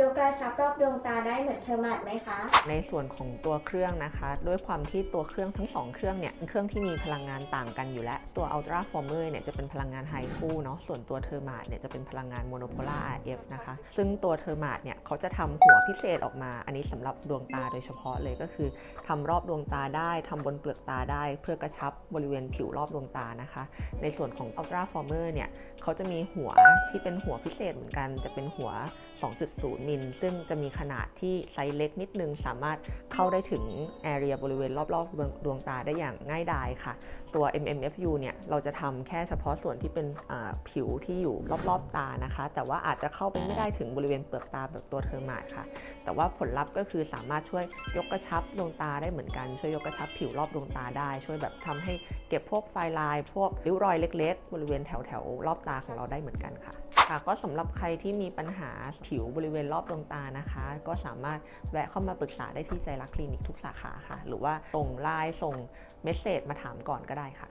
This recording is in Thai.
ยกกระชับรอบดวงตาได้เหมือนเทอร์มาดไหมคะ ในส่วนของตัวเครื่องนะคะ ด้วยความที่ตัวเครื่องทั้ง 2 เครื่องเนี่ยเครื่องที่มีพลังงานต่างกันอยู่แล้ว ตัว Ultra Former เนี่ยจะเป็นพลังงานไฮฟูเนาะส่วนตัว Thermat เนี่ยจะเป็นพลังงาน Monopolar RF นะคะ ซึ่งตัว Thermat เนี่ยเขาจะทำหัวพิเศษออกมา อันนี้สำหรับดวงตาโดยเฉพาะเลยก็คือทำรอบดวงตาได้ทำบนเปลือกตาได้ เพื่อกระชับบริเวณผิวรอบดวงตานะคะ ในส่วนของ Ultra Former เนี่ยเขาจะมีหัวที่เป็นหัวพิเศษเหมือนกันจะเป็นหัว 2.0มิล ซึ่งจะมีขนาดที่ไซส์เล็กนิดนึง สามารถเข้าได้ถึงแอเรียบริเวณรอบๆดวงดวงตาได้อย่างง่ายดายค่ะ ตัว MMFU เนี่ยเราจะทำแค่เฉพาะส่วนที่เป็นผิวที่อยู่รอบๆตานะคะ แต่ว่าอาจจะเข้าไปไม่ได้ถึงบริเวณเปลือกตาแบบตัวเทอร์มาดค่ะ แต่ว่าผลลัพธ์ก็คือสามารถช่วยยกกระชับดวงตาได้เหมือนกันช่วยยกกระชับผิวรอบดวงตาได้ ช่วยแบบทำให้เก็บพวกไฟลายพวกริ้วรอยเล็ก ๆ บริเวณแถวๆรอบตาของเราได้เหมือนกันค่ะค่ะ ก็สำหรับใครที่มีปัญหาผิวบริเวณรอบดวงตานะคะ ก็สามารถแวะเข้ามาปรึกษาได้ที่ใจรักคลินิกทุกสาขาค่ะ หรือว่าส่งไลน์ส่งเมสเซจมาถามก่อนก็ได้ค่ะ